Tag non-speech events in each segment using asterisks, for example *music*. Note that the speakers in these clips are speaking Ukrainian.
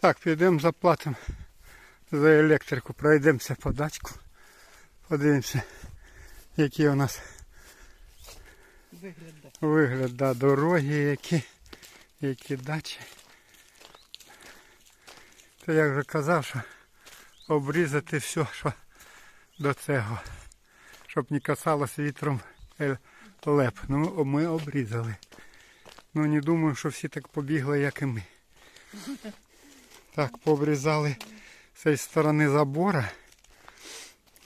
Так, підемо заплатимо за електрику, пройдемося по дачку. Подивимося, які у нас Вигляд, да. вигляд да, дороги, які, які дачі. То я вже казав, що обрізати все, що до цього, щоб не касалося вітром е, леп. Ну, ми обрізали. Ну не думаю, що всі так побігли, як і ми. *laughs* Так, пообрізали з цієї сторони забора.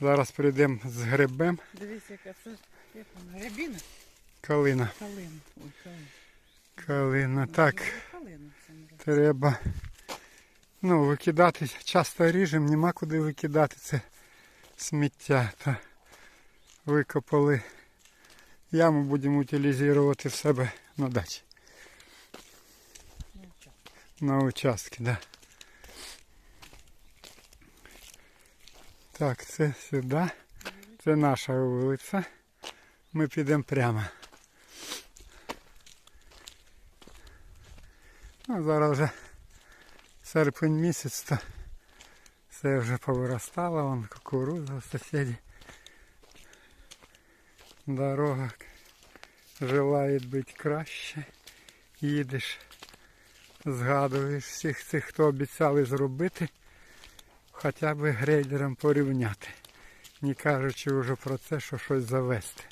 Зараз прийдемо з грибем. Дивись, яка це рябіна? Калина. Калина. Ой, калина. Калина. Так. Калина. Треба ну, викидати. Часто ріжемо, нема куди викидати це сміття. Та викопали яму, будемо утилізувати в себе на дачі. Ну. На участки, да. Так, це сюди. Це наша вулиця. Ми підемо прямо. Ну, зараз вже серпень місяць, то все вже повиростало, вон кукуруза в сусіді. Дорога желає бути краще. Їдеш, згадуєш всіх цих, хто обіцяли зробити, хоча б грейдером порівняти. Не кажучи вже про це, що щось завести.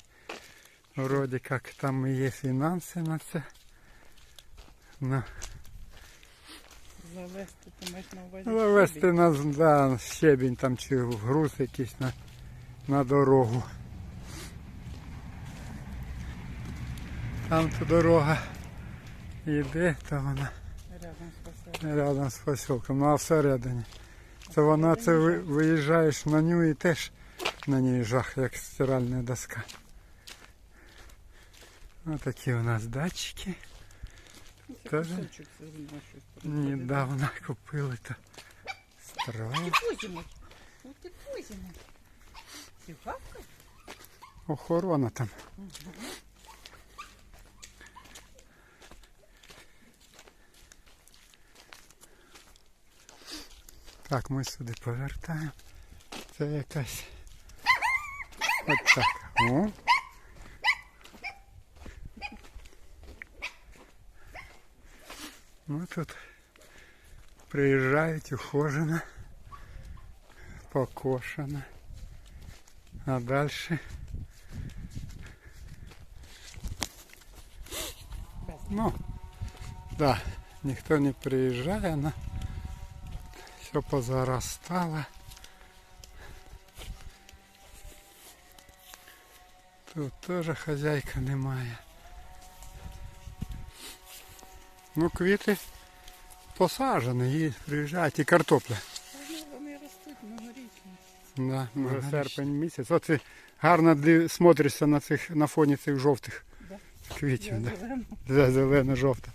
Вроді як там і є фінанси на це. Ну, Завести, ти маєш на увазі. Завести щебінь? на да, щебінь там чи груз якийсь на, на дорогу. Там то дорога йде, то вона Рядом з поселенням. рядом з посілком, ну а всередині. Це вона це виїжджаєш на нього і теж на ній жах, як стиральна доска. Ось такі у нас датчики. Проходить. Недавно купили то гавкаєш? Охорона там. Так, ми сюди повертаємо. Це якась. От так. О. Ну тут приїжджають ухожено, покошено. А дальше Ну, да, ніхто не приїжджає, на Все позаростало. Тут теж хазяйка немає. Ну, квіти посаджені і приїжджають, і картопля. Вони ростуть многорічні. Да, вже серпень місяць. Оце гарно див- смотришся на цих на фоні цих жовтих Да. квітів. Да. Зелено. Зелено-жовта.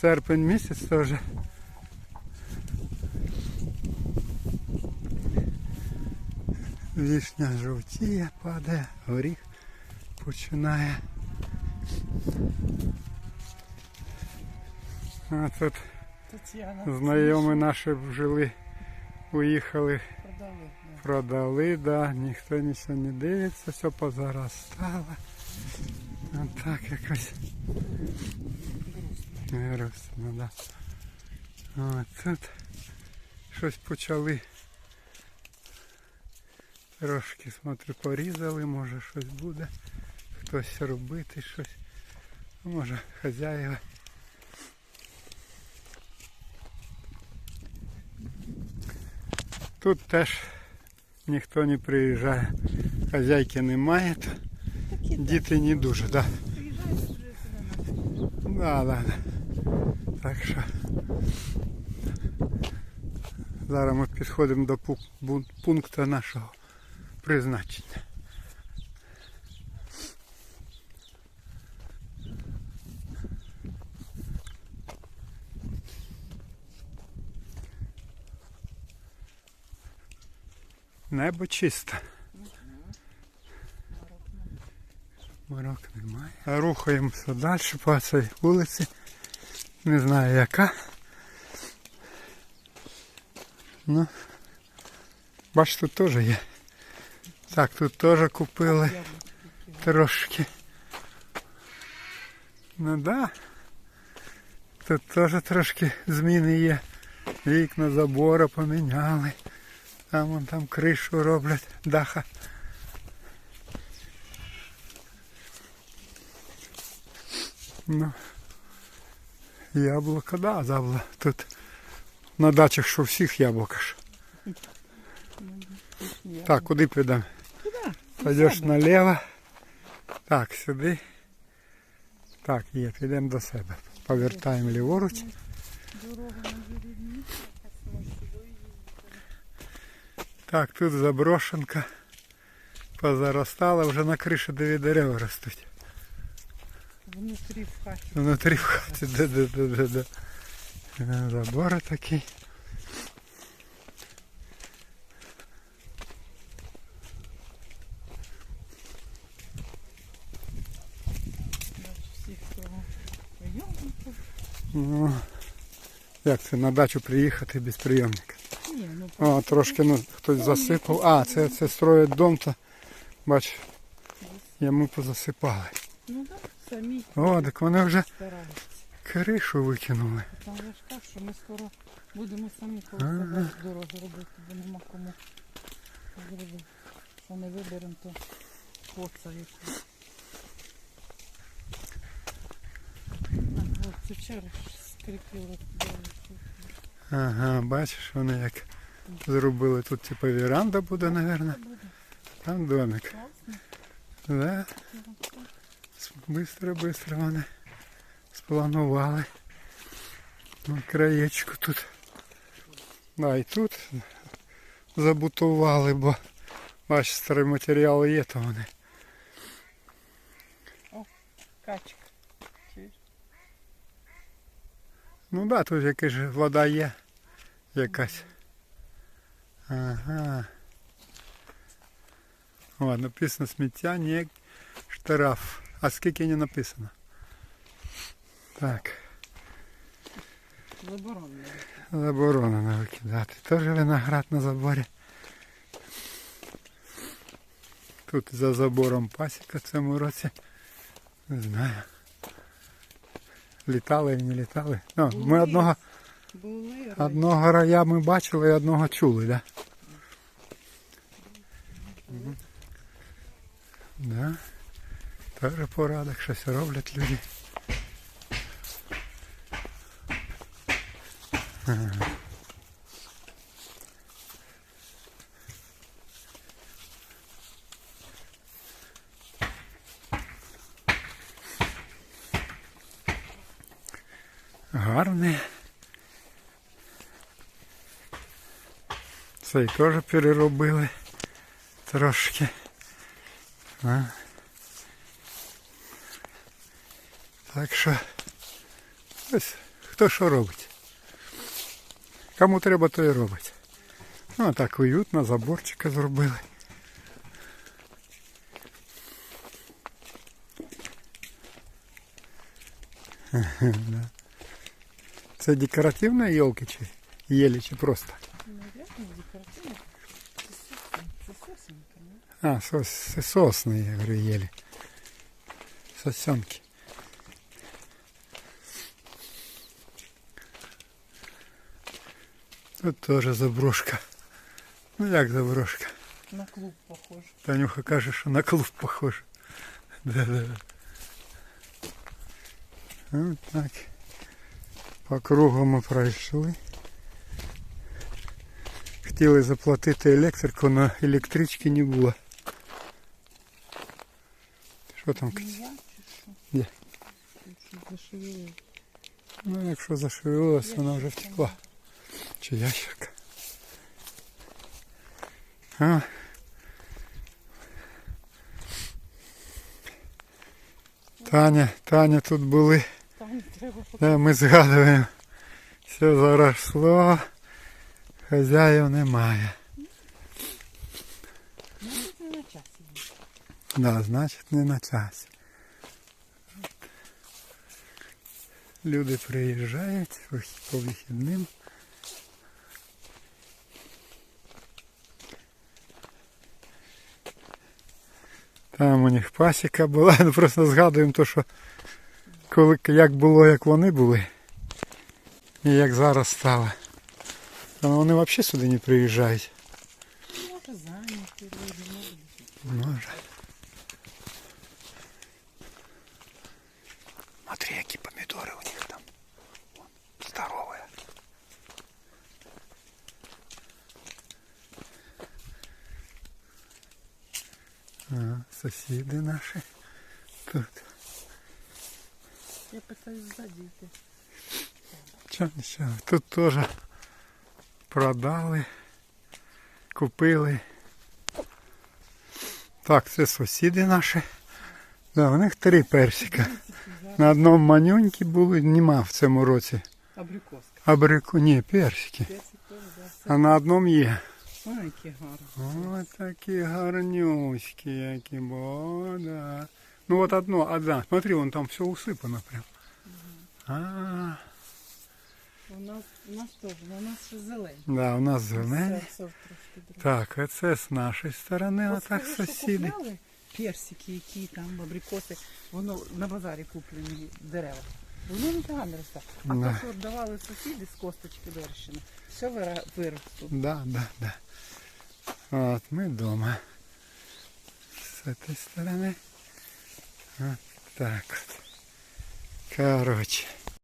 Серпень місяць теж. Вішня жовтіє, падає, горіх починає. А тут знайомі наші жили, уїхали, Продали. да. продали, да, ніхто нічого не дивиться, все позаростало. А так якось. Грустно, да. От тут щось почали. Трошки, смотрю, порізали, може щось буде. Хтось робити щось. Може хазяїва. Тут теж ніхто не приїжджає. Хазяйки немає, то Такі, діти не дуже, на Да, да, да. Так що зараз ми підходимо до пункту нашого призначення. Небо чисте. Морок немає. Рухаємося далі по цій вулиці. Не знаю яка. Ну, бач, тут теж є. Так, тут теж купили трошки. Ну да. Тут теж трошки зміни є. Вікна забора поміняли. Там вон там кришу роблять, даха. Ну, яблуко, да, забла. Тут на дачах що всіх яблука ж. Так, куди підемо? Куди? Пойдеш наліво. Так, сюди. Так, є, підемо до себе. Повертаємо ліворуч. Дорога на Юрівні. Так, тут заброшенка. Позаростала, вже на криші дві дерева ростуть. Внутрі в хаті. Внутрі в хаті, да, да, да, да, да. Е, Забор такий. Ну, як це на дачу приїхати без прийомника? Ні, ну О, трошки ну, хтось засипав. А, це, це строять дом, то бач, йому позасипали. ну так, самі О, так вони вже стараються. кришу викинули. Там я ж кажу, що ми скоро будемо самі себе дороги робити, бо нема кому зробити. Що не виберемо, то коца якусь. А, хлопці вчора ж. Ага, бачиш, вони як зробили тут типу віранда буде, мабуть. Там домик. Да. Быстро, быстро вони спланували. Ну, краєчку тут. Да, і тут забутували, бо бачиш, старі матеріали є, то вони. Качка. Ну да, тут якась вода є. Якась. Ага. О, написано сміття, не штраф. А скільки не написано? Так, Заборонено. заборонено викидати. Теж виноград на заборі. Тут за забором пасіка в цьому році. Не знаю. Літали і не літали. Ну, ми одного Були. Одного рая ми бачили і одного чули, да? Да. Теж порадок, щось роблять люди. Ага. Гарний. Цей теж переробили трошки. А? Так що ось хто що робить. Кому треба, то і робить. Ну, так уютно, заборчика зробили. Да. Це декоративні елки чи єлі, чи просто? Наверное, декоративно. Це сосен- Це сосенка, не? А, сос, це сосни, я говорю, ели. Сосенки. Тут тоже заброшка. Ну як заброшка? На клуб похоже. Танюха каже, що на клуб похоже. Да-да. Ну так. По кругу ми пройшли. Хотіли заплатити електрику, але електрички не було. Що там? Де? Зашевелило. Ну, якщо зашевелилась, вона вже втекла. Чи ящерка. А. Таня, Таня тут були. Да, ми згадуємо, все заросло, хазяїв немає. Значить не на часі. Да, значить не на часі. Люди приїжджають по вихідним. Там у них пасіка була, *laughs* просто згадуємо то, що коли, як було, як вони були, і як зараз стало. Та вони взагалі сюди не приїжджають. Може зайняті може Смотри, які помідори у них там. Вон, Здоровые. А, сусіди наші. Тут. Я йти. Чого. Тут теж продали, купили. Так, це сусіди наші. Да, у них три персика. На одному манюнькі були, нема в цьому році. Абрикоска. Абрику, ні, персики. А на одному є. Ой, які гарні. Ось такі гарнюські, які, бо, да. Ну от одно, одна. Смотри, вон там все усипано прям. А, У нас, у нас теж, у нас ще зелень. да, у нас другий. Так, а це з нашої сторони, а так сусіди. Персики, які там, абрикоси, воно на базарі куплені дерева. Воно не погано росте. А Да. то, що давали сусіди з косточки вирощено, все виростуть. Да, да, да. От ми вдома. З цієї сторони. От так. от. Коротше.